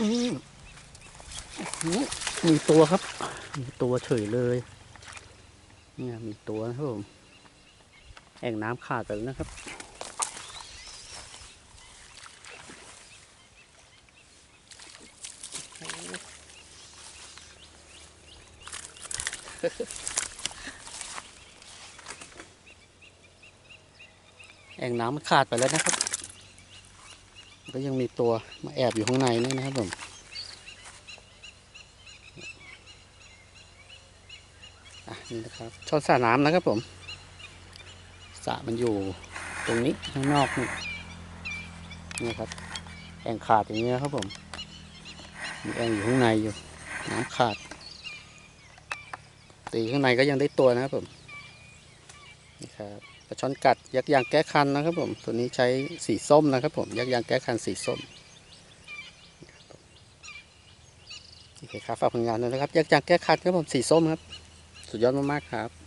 มมีตัวครับ มีตัวเฉยเลย เนี่ยมีตัวนะครับผม แอ่งน้ำขาดไปแล้วนะครับ แอ่งน้ำมันขาดไปแล้วนะครับ ก็ยังมีตัวมาแอบอยู่ข้างในนี่นะครับผมอะนี่นะครับช่อนสระน้ำนะครับผมสระมันอยู่ตรงนี้ข้างนอกนี่นี่ครับแอ่งขาดอย่างนี้นะครับผมมีแอ่งอยู่ข้างในอยู่น้ำขาดตีข้างในก็ยังได้ตัวนะครับผมนี่ครับ ระชอนกัดยักษ์ยางแก้คันนะครับผมตัวนี้ใช้สีส้มนะครับผมยักษ์ยางแก้คันสีส้มโอเคครับฝากผลงานด้วยนะครับยักษ์ยางแก้คันครับผมสีส้มครับ สุดยอดมากๆครับ